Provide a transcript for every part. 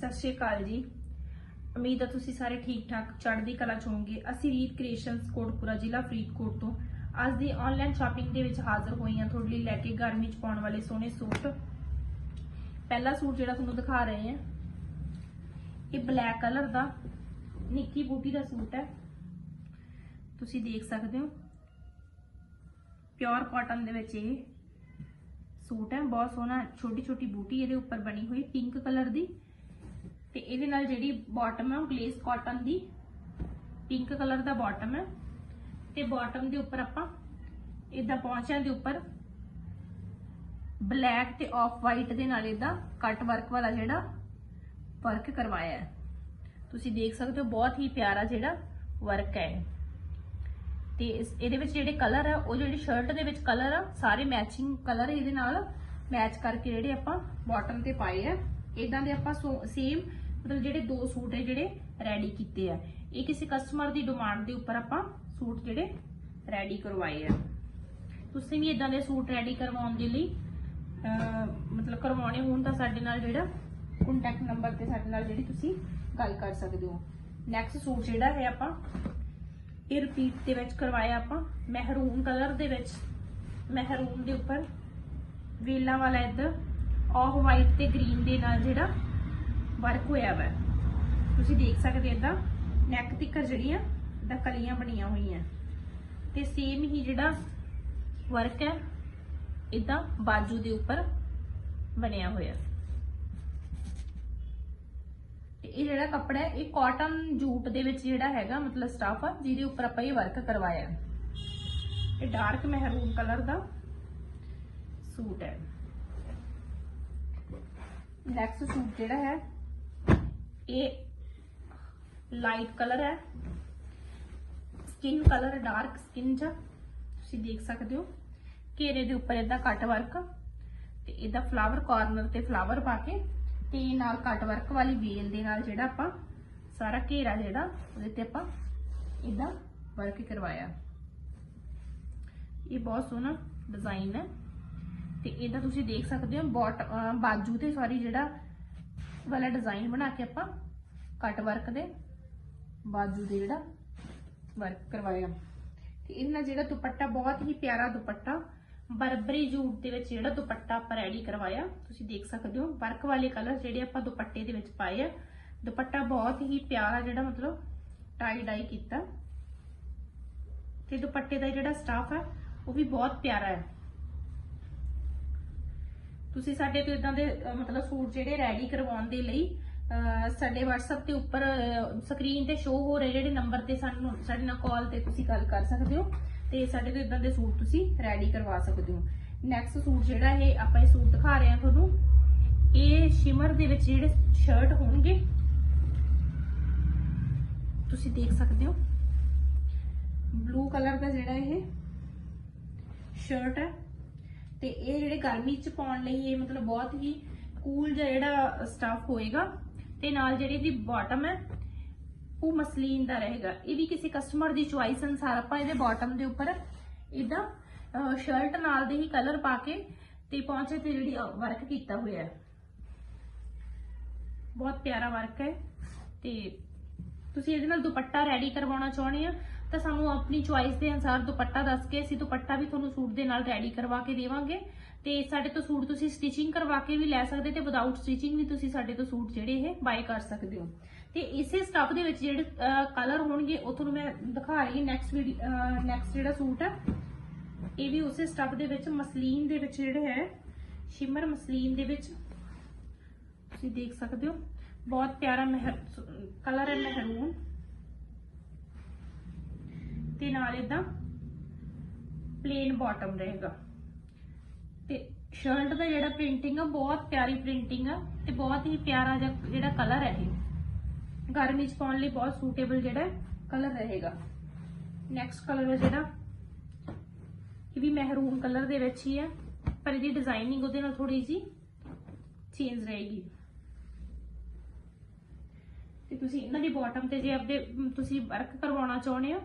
ਸਤਿ ਸ਼੍ਰੀ ਅਕਾਲ ਜੀ। ਉਮੀਦ ਹੈ ਤੁਸੀਂ ਸਾਰੇ ਠੀਕ ਠਾਕ ਚੜ੍ਹਦੀ ਕਲਾ ਚ ਹੋਵੋਗੇ। ਅਸੀਂ ਰੀਤ ਕ੍ਰੀਏਸ਼ਨਸ ਕੋਟਪੁਰਾ ਜ਼ਿਲ੍ਹਾ ਫਰੀਦਕੋਟ ਤੋਂ। ਅੱਜ ਦੀ ਆਨਲਾਈਨ ਸ਼ਾਪਿੰਗ ਦੇ ਵਿੱਚ ਹਾਜ਼ਰ ਹੋਈ ਹਾਂ। ਤੁਹਾਡੇ ਲਈ ਲੈ ਕੇ ਗਰਮੀ ਚ ਪਾਉਣ ਵਾਲੇ ਸੋਹਣੇ ਸੂਟ। ਪਹਿਲਾ ਸੂਟ ਜਿਹੜਾ ਤੁਹਾਨੂੰ ਦਿਖਾ ਰਹੇ ਹਾਂ, ਇਹ ਬਲੈਕ ਕਲਰ ਦਾ, ਨਿੱਕੀ ਬੂਟੀ ਦਾ ਸੂਟ ਹੈ। ਤੁਸੀਂ ਦੇਖ ਸਕਦੇ ਹੋ। ਪਿਓਰ ਕਾਟਨ ਦੇ ਵਿੱਚ ਇਹ ਸੂਟ ਹੈ। ਬਹੁਤ ਸੋਹਣਾ ਛੋਟੀ ਛੋਟੀ ਬੂਟੀ ਇਹਦੇ ਉੱਪਰ ਬਣੀ ਹੋਈ ਪਿੰਕ ਕਲਰ ਦੀ। ਤੇ ਇਹਦੇ ਨਾਲ ਜਿਹੜੀ ਬਾਟਮ ਹੈ ਉਹ ਗਲੇਸ ਕਾਟਨ ਦੀ ਪਿੰਕ ਕਲਰ ਦਾ ਬਾਟਮ ਹੈ। ਤੇ ਬਾਟਮ ਦੇ ਉੱਪਰ ਆਪਾਂ ਇਦਾਂ ਪੌਂਚਿਆਂ ਦੇ ਉੱਪਰ ਬਲੈਕ ਤੇ ਆਫ ਵਾਈਟ ਦੇ ਨਾਲ ਇਹਦਾ ਕੱਟ ਵਰਕ ਵਾਲਾ ਜਿਹੜਾ ਵਰਕ ਕਰਵਾਇਆ ਹੈ। ਤੁਸੀਂ ਦੇਖ ਸਕਦੇ ਹੋ ਬਹੁਤ ਹੀ ਪਿਆਰਾ ਜਿਹੜਾ ਵਰਕ ਹੈ ਇਹ। ਤੇ ਇਹਦੇ ਵਿੱਚ ਜਿਹੜੇ ਕਲਰ ਆ, ਉਹ ਜਿਹੜੀ ਸ਼ਰਟ ਦੇ ਵਿੱਚ ਕਲਰ ਆ, ਸਾਰੇ ਮੈਚਿੰਗ ਕਲਰ ਇਹਦੇ ਨਾਲ ਮੈਚ ਕਰਕੇ ਜਿਹੜੇ ਆਪਾਂ ਬਾਟਮ ਤੇ ਪਾਏ ਆ। ਇਦਾਂ ਦੇ ਆਪਾਂ ਸੇਮ ਮਤਲਬ ਜਿਹੜੇ ਦੋ ਸੂਟ ਹੈ ਜਿਹੜੇ ਰੈਡੀ ਕੀਤੇ ਆ। ਇਹ ਕਿਸੇ ਕਸਟਮਰ ਦੀ ਡਿਮਾਂਡ ਦੇ ਉੱਪਰ ਆਪਾਂ ਸੂਟ ਜਿਹੜੇ ਰੈਡੀ ਕਰਵਾਏ ਆ। ਤੁਸੀਂ ਵੀ ਇਦਾਂ ਦੇ ਸੂਟ ਰੈਡੀ ਕਰਵਾਉਣ ਦੇ ਲਈ ਮਤਲਬ ਕਰਵਾਉਣੇ ਹੋਣ ਤਾਂ ਸਾਡੇ ਨਾਲ ਜਿਹੜਾ ਕੰਟੈਕਟ ਨੰਬਰ ਤੇ ਸਾਡੇ ਨਾਲ ਜਿਹੜੀ ਤੁਸੀਂ ਗੱਲ ਕਰ ਸਕਦੇ ਹੋ। ਨੈਕਸਟ ਸੂਟ ਜਿਹੜਾ ਹੈ ਆਪਾਂ, ਇਹ ਰਿਪੀਟ ਦੇ ਵਿੱਚ ਕਰਵਾਇਆ ਆਪਾਂ ਮਹਿਰੂਨ ਕਲਰ ਦੇ ਵਿੱਚ। ਮਹਿਰੂਨ ਦੇ ਉੱਪਰ ਵੇਲਾਂ ਵਾਲਾ ਇੱਧਰ ਆਫ ਵਾਈਟ ਤੇ ਗ੍ਰੀਨ ਦੇ ਨਾਲ ਜਿਹੜਾ ਵਰਕ ਹੋਇਆ ਵਾ। ਤੁਸੀਂ ਦੇਖ ਸਕਦੇ ਇਦਾਂ ਨੈਕ ਤਿੱਕਰ ਜਿਹੜੀਆਂ ਦਾ ਕਲੀਆਂ ਬਣੀਆਂ ਹੋਈਆਂ। ਤੇ ਸੇਮ ਹੀ ਜਿਹੜਾ ਵਰਕ ਹੈ ਇਦਾਂ ਬਾਜੂ ਦੇ ਉੱਪਰ ਬਣਿਆ ਹੋਇਆ। ਤੇ ਇਹ ਜਿਹੜਾ ਕੱਪੜਾ ਹੈ, ਇਹ ਕਾਟਨ ਜੂਟ ਦੇ ਵਿੱਚ ਜਿਹੜਾ ਹੈਗਾ, ਮਤਲਬ ਸਟਾਫ ਆ, ਜਿਹਦੇ ਉੱਪਰ ਆਪਾਂ ਇਹ ਵਰਕ ਕਰਵਾਇਆ। ਇਹ ਡਾਰਕ ਮਹਿਰੂਨ ਕਲਰ ਦਾ ਸੂਟ ਹੈ। ਨੈਕਸਟ ਸੂਟ ਜਿਹੜਾ ਹੈ ਇਹ ਲਾਈਟ ਕਲਰ ਹੈ। ਸਕਿਨ ਕਲਰ ਡਾਰਕ ਸਕਿਨ ਚ ਤੁਸੀਂ ਦੇਖ ਸਕਦੇ ਹੋ। ਘੇਰੇ ਦੇ ਉੱਪਰ ਇਹਦਾ ਕੱਟ ਵਰਕ ਤੇ ਇਹਦਾ ਫਲਾਵਰ ਕਾਰਨਰ ਤੇ ਫਲਾਵਰ ਪਾ ਕੇ ਤੇ ਨਾਲ ਕੱਟ ਵਰਕ ਵਾਲੀ ਵੇਲ ਦੇ ਨਾਲ ਜਿਹੜਾ ਆਪਾਂ ਸਾਰਾ ਘੇਰਾ ਜਿਹੜਾ, ਉਹਦੇ ਤੇ ਆਪਾਂ ਇਹਦਾ ਵਰਕ ਕਰਵਾਇਆ। ਇਹ ਬਹੁਤ ਸੋਹਣਾ ਡਿਜ਼ਾਈਨ ਹੈ। ਤੇ ਇਹਦਾ ਤੁਸੀਂ ਦੇਖ ਸਕਦੇ ਹੋ ਬਾਜੂ ਤੇ ਸਾਰੀ ਜਿਹੜਾ ਵਾਲਾ ਡਿਜ਼ਾਈਨ ਬਣਾ ਕੇ ਆਪਾਂ ਕੱਟ ਵਰਕ ਦੇ ਬਾਜੂ ਦੇ ਜਿਹੜਾ ਵਰਕ ਕਰਵਾਇਆ। ਤੇ ਇਹਦੇ ਜਿਹੜਾ ਦੁਪੱਟਾ, ਬਹੁਤ ਹੀ ਪਿਆਰਾ ਦੁਪੱਟਾ, ਬਰਬਰੀ ਜੂਟ ਦੇ ਵਿੱਚ ਜਿਹੜਾ ਦੁਪੱਟਾ ਆਪਾਂ ਰੈਡੀ ਕਰਵਾਇਆ, ਤੁਸੀਂ ਦੇਖ ਸਕਦੇ ਹੋ ਵਰਕ ਵਾਲੇ ਕਲਰ ਜਿਹੜੇ ਆਪਾਂ ਦੁਪੱਟੇ ਦੇ ਵਿੱਚ ਪਾਏ ਆ। ਦੁਪੱਟਾ ਬਹੁਤ ਹੀ ਪਿਆਰਾ ਜਿਹੜਾ ਮਤਲਬ ਟਾਈ ਡਾਈ ਕੀਤਾ। ਤੇ ਦੁਪੱਟੇ ਦਾ ਜਿਹੜਾ ਸਟਾਫ ਹੈ ਉਹ ਵੀ ਬਹੁਤ ਪਿਆਰਾ ਹੈ। ਤੁਸੀਂ ਸਾਡੇ ਤੋਂ ਇਦਾਂ ਦੇ ਮਤਲਬ ਸੂਟ ਜਿਹੜੇ ਰੈਡੀ ਕਰਵਾਉਣ ਦੇ ਲਈ ਸਾਡੇ WhatsApp ਤੇ ਉੱਪਰ ਸਕਰੀਨ ਤੇ ਸ਼ੋ ਹੋ ਰਹੇ ਜਿਹੜੇ ਨੰਬਰ ਤੇ ਸਾਨੂੰ, ਸਾਡੇ ਨਾਲ ਕਾਲ ਤੇ ਤੁਸੀਂ ਗੱਲ ਕਰ ਸਕਦੇ ਹੋ ਤੇ ਸਾਡੇ ਤੋਂ ਇਦਾਂ ਦੇ ਸੂਟ ਤੁਸੀਂ ਰੈਡੀ ਕਰਵਾ ਸਕਦੇ ਹੋ। ਨੈਕਸਟ ਸੂਟ ਜਿਹੜਾ ਇਹ ਆਪਾਂ ਇਹ ਸੂਟ ਦਿਖਾ ਰਹੇ ਹਾਂ ਤੁਹਾਨੂੰ, ਇਹ ਸ਼ਿਮਰ ਦੇ ਵਿੱਚ ਜਿਹੜੇ ਸ਼ਰਟ ਹੋਣਗੇ, ਤੁਸੀਂ ਦੇਖ ਸਕਦੇ ਹੋ। ਬਲੂ ਕਲਰ ਦਾ ਜਿਹੜਾ ਇਹ ਸ਼ਰਟ ਹੈ ਤੇ ਇਹ ਜਿਹੜੇ ਗਰਮੀ ਚ ਪਾਉਣ ਲਈ ਇਹ ਮਤਲਬ ਬਹੁਤ ਹੀ ਕੂਲ ਜਿਹੜਾ ਸਟਾਫ ਹੋਏਗਾ। ਤੇ ਨਾਲ ਜਿਹੜੀ ਦੀ ਬਾਟਮ ਹੈ, ਉਹ ਮਸਲੀਨ ਦਾ ਰਹੇਗਾ। ਇਹ ਵੀ ਕਿਸੇ ਕਸਟਮਰ ਦੀ ਚੁਆਇਸ ਅਨਸਾਰ ਆਪਾਂ ਇਹਦੇ ਬਾਟਮ ਦੇ ਉੱਪਰ ਇਦਾਂ ਸ਼ਰਟ ਨਾਲ ਦੇ ਹੀ ਕਲਰ ਪਾ ਕੇ ਤੇ ਪਹੁੰਚੇ ਤੇ ਜਿਹੜੀ ਵਰਕ ਕੀਤਾ ਹੋਇਆ ਹੈ। ਬਹੁਤ ਪਿਆਰਾ ਵਰਕ ਹੈ। ਤੇ ਤੁਸੀਂ ਇਹਦੇ ਨਾਲ ਦੁਪੱਟਾ ਰੈਡੀ ਕਰਵਾਉਣਾ ਚਾਹੁੰਦੇ ਆ? ਤਾਂ ਸਾਨੂੰ ਆਪਣੀ ਚੁਆਇਸ ਦੇ ਅਨਸਾਰ ਦੁਪੱਟਾ ਦੱਸ ਕੇ ਅਸੀਂ ਦੁਪੱਟਾ ਵੀ ਤੁਹਾਨੂੰ ਸੂਟ ਦੇ ਨਾਲ ਰੈਡੀ ਕਰਵਾ ਕੇ ਦੇਵਾਂਗੇ। ਤੇ ਸਾਡੇ ਤੋਂ ਸੂਟ ਤੁਸੀਂ ਸਟਿਚਿੰਗ ਕਰਵਾ ਕੇ ਵੀ ਲੈ ਸਕਦੇ ਤੇ ਵਿਦਆਊਟ ਸਟਿਚਿੰਗ ਵੀ ਤੁਸੀਂ ਸਾਡੇ ਤੋਂ ਸੂਟ ਜਿਹੜੇ ਇਹ ਬਾਈ ਕਰ ਸਕਦੇ ਹੋ। ਤੇ ਇਸੇ ਸਟਫ ਦੇ ਵਿੱਚ ਜਿਹੜੇ ਕਲਰ ਹੋਣਗੇ, ਉਹ ਤੁਹਾਨੂੰ ਮੈਂ ਦਿਖਾ ਰਹੀ ਨੈਕਸਟ ਨੈਕਸਟ ਜਿਹੜਾ ਸੂਟ ਹੈ ਇਹ ਵੀ ਉਸੇ ਸਟਫ ਦੇ ਵਿੱਚ ਮਸਲੀਨ ਦੇ ਵਿੱਚ ਜਿਹੜੇ ਹੈ ਸ਼ਿਮਰ ਮਸਲੀਨ ਦੇ ਵਿੱਚ। ਤੁਸੀਂ ਦੇਖ ਸਕਦੇ ਹੋ, ਬਹੁਤ ਪਿਆਰਾ ਮਹਿਰ ਕਲਰ ਹੈ ਮਹਿਰੂਨ। ਤੇ ਨਾਲ ਇਦਾਂ ਪਲੇਨ ਬਾਟਮ ਰਹੇਗਾ। ਤੇ ਸ਼ਰਟ ਦਾ ਜਿਹੜਾ ਪ੍ਰਿੰਟਿੰਗ ਆ, ਬਹੁਤ ਪਿਆਰੀ ਪ੍ਰਿੰਟਿੰਗ ਆ ਤੇ ਬਹੁਤ ਹੀ ਪਿਆਰਾ ਜਿਹੜਾ ਕਲਰ ਹੈ ਇਹ। ਗਰਮੀ ਚ ਪਾਉਣ ਲਈ ਬਹੁਤ ਸੂਟੇਬਲ ਜਿਹੜਾ ਕਲਰ ਰਹੇਗਾ। ਨੈਕਸਟ ਕਲਰ ਹੈ ਜਿਹੜਾ, ਇਹ ਵੀ ਮਹਿਰੂਨ ਕਲਰ ਦੇ ਵਿੱਚ ਹੀ ਹੈ ਪਰ ਇਹਦੀ ਡਿਜ਼ਾਈਨਿੰਗ ਉਹਦੇ ਨਾਲ ਥੋੜੀ ਜੀ ਚੇਂਜ ਰਹੇਗੀ। ਤੇ ਤੁਸੀਂ ਇਹਨਾਂ ਦੀ ਬਾਟਮ ਤੇ ਜੇ ਆਪਦੇ, ਤੁਸੀਂ ਵਰਕ ਕਰਵਾਉਣਾ ਚਾਹੁੰਦੇ ਹੋ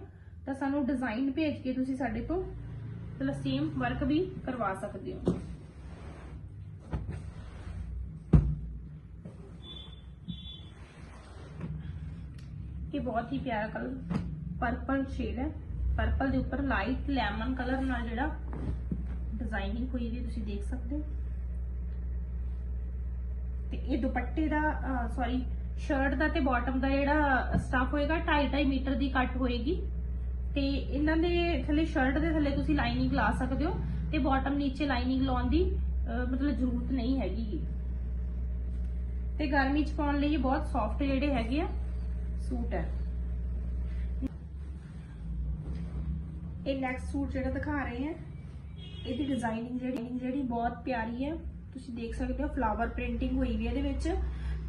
ਤਾਂ ਸਾਨੂੰ ਡਿਜ਼ਾਈਨ ਭੇਜ ਕੇ ਤੁਸੀਂ ਸਾਡੇ ਤੋਂ ਮਤਲਬ ਸੇਮ ਵਰਕ ਵੀ ਕਰਵਾ ਸਕਦੇ ਹੋ। ਇਹ ਬਹੁਤ ਹੀ ਪਿਆਰਾ ਕਲਰ ਪਰਪਲ ਸ਼ੇਡ ਹੈ। ਪਰਪਲ ਦੇ ਉੱਪਰ ਲਾਈਟ ਲੈਮਨ ਕਲਰ ਨਾਲ ਜਿਹੜਾ ਡਿਜ਼ਾਈਨਿੰਗ ਹੋਈ ਵੀ ਤੁਸੀਂ ਦੇਖ ਸਕਦੇ ਹੋ। ਤੇ ਇਹ ਦੁਪੱਟੇ ਦਾ ਸੌਰੀ ਸ਼ਰਟ ਦਾ ਤੇ ਬਾਟਮ ਦਾ ਜਿਹੜਾ ਸਟਫ ਹੋਏਗਾ 2.5 ਮੀਟਰ ਦੀ ਕੱਟ ਹੋਏਗੀ। ਤੇ ਇਹਨਾਂ ਦੇ ਥੱਲੇ ਸ਼ਰਟ ਦੇ ਥੱਲੇ ਤੁਸੀਂ ਲਾਈਨਿੰਗ ਲਾ ਸਕਦੇ ਹੋ ਤੇ ਬਾਟਮ ਨੀਚੇ ਲਾਈਨਿੰਗ ਲਾਉਣ ਦੀ ਮਤਲਬ ਜ਼ਰੂਰਤ ਨਹੀਂ ਹੈਗੀ ਤੇ ਗਰਮੀ ਚ ਪਾਉਣ ਲਈ ਇਹ ਬਹੁਤ ਸੌਫਟ ਜਿਹੜੇ ਹੈਗੇ ਆ, ਸੂਟ ਹੈ। ਇਹ ਨੈਕਸਟ ਸੂਟ ਜਿਹੜਾ ਦਿਖਾ ਰਹੇ ਆ ਇਹਦੀ ਡਿਜ਼ਾਈਨਿੰਗ ਜਿਹੜੀ ਜਿਹੜੀ ਬਹੁਤ ਪਿਆਰੀ ਹੈ। ਤੁਸੀਂ ਦੇਖ ਸਕਦੇ ਹੋ ਫਲਾਵਰ ਪ੍ਰਿੰਟਿੰਗ ਹੋਈ ਵੀ ਇਹਦੇ ਵਿੱਚ।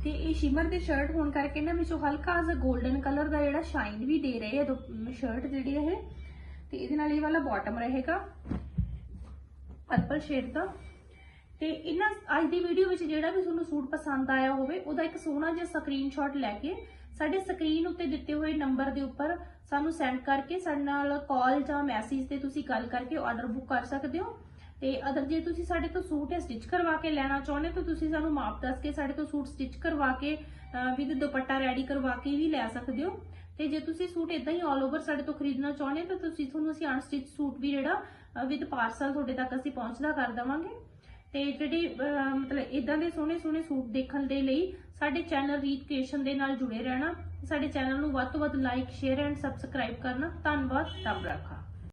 ਤੇ ਇਹ ਸ਼ਿਮਰ ਦੀ ਸ਼ਰਟ ਹੋਣ ਕਰਕੇ ਨਾ ਵਿੱਚੋਂ ਹਲਕਾ ਜਿਹਾ 골ਡਨ ਕਲਰ ਦਾ ਜਿਹੜਾ ਸ਼ਾਈਨ ਵੀ ਦੇ ਰਹੇ ਹੈ ਸ਼ਰਟ ਜਿਹੜੀ ਇਹ। ਤੇ ਇਹਦੇ ਨਾਲ ਇਹ ਵਾਲਾ ਬਾਟਮ ਰਹੇਗਾ ਪਰਪਲ ਸ਼ੇਡ ਦਾ। ਤੇ ਇਹਨਾਂ ਅੱਜ ਦੀ ਵੀਡੀਓ ਵਿੱਚ ਜਿਹੜਾ ਵੀ ਤੁਹਾਨੂੰ ਸੂਟ ਪਸੰਦ ਆਇਆ ਹੋਵੇ, ਉਹਦਾ ਇੱਕ ਸੋਹਣਾ ਜਿਹਾ ਸਕਰੀਨਸ਼ਾਟ ਲੈ ਕੇ ਸਾਡੇ ਸਕਰੀਨ ਉੱਤੇ ਦਿੱਤੇ ਹੋਏ ਨੰਬਰ ਦੇ ਉੱਪਰ ਸਾਨੂੰ ਸੈਂਡ ਕਰਕੇ ਸਾਡੇ ਨਾਲ ਕਾਲ ਜਾਂ ਮੈਸੇਜ ਤੇ ਤੁਸੀਂ ਗੱਲ ਕਰਕੇ ਆਰਡਰ ਬੁੱਕ ਕਰ ਸਕਦੇ ਹੋ। ਤੇ ਅਦਰ ਜੇ ਤੁਸੀਂ ਸਾਡੇ ਤੋਂ ਸੂਟ ਸਟਿਚ ਕਰਵਾ ਕੇ ਲੈਣਾ ਚਾਹੁੰਦੇ ਤਾਂ ਤੁਸੀਂ ਸਾਨੂੰ ਮਾਪ ਦੱਸ ਕੇ ਸਾਡੇ ਤੋਂ ਸੂਟ ਸਟਿਚ ਕਰਵਾ ਕੇ ਵਿਦ ਦੁਪੱਟਾ ਰੈਡੀ ਕਰਵਾ ਕੇ ਵੀ ਲੈ ਸਕਦੇ ਹੋ। ਤੇ ਜੇ ਤੁਸੀਂ ਸੂਟ ਇਦਾਂ ਹੀ ਆਲ ਓਵਰ ਸਾਡੇ ਤੋਂ ਖਰੀਦਣਾ ਚਾਹੁੰਦੇ ਹੋ, ਤਾਂ ਤੁਸੀਂ ਤੁਹਾਨੂੰ ਅਸੀਂ ਅਨਸਟਿਚ ਸੂਟ ਵੀ ਜਿਹੜਾ ਵਿਦ ਪਾਰਸਲ ਤੁਹਾਡੇ ਤੱਕ ਅਸੀਂ ਪਹੁੰਚਦਾ ਕਰ ਦੇਵਾਂਗੇ। ਤੇ ਜਿਹੜੇ ਮਤਲਬ ਇਦਾਂ ਦੇ ਸੋਹਣੇ ਸੋਹਣੇ ਸੂਟ ਦੇਖਣ ਦੇ ਲਈ ਸਾਡੇ ਚੈਨਲ ਰੀਤ ਕ੍ਰੀਏਸ਼ਨ ਦੇ ਨਾਲ ਜੁੜੇ ਰਹਿਣਾ। ਸਾਡੇ ਚੈਨਲ ਨੂੰ ਵੱਧ ਤੋਂ ਵੱਧ ਲਾਈਕ ਸ਼ੇਅਰ ਐਂਡ ਸਬਸਕ੍ਰਾਈਬ ਕਰਨਾ। ਧੰਨਵਾਦ, ਰੱਬ ਰੱਖਾ।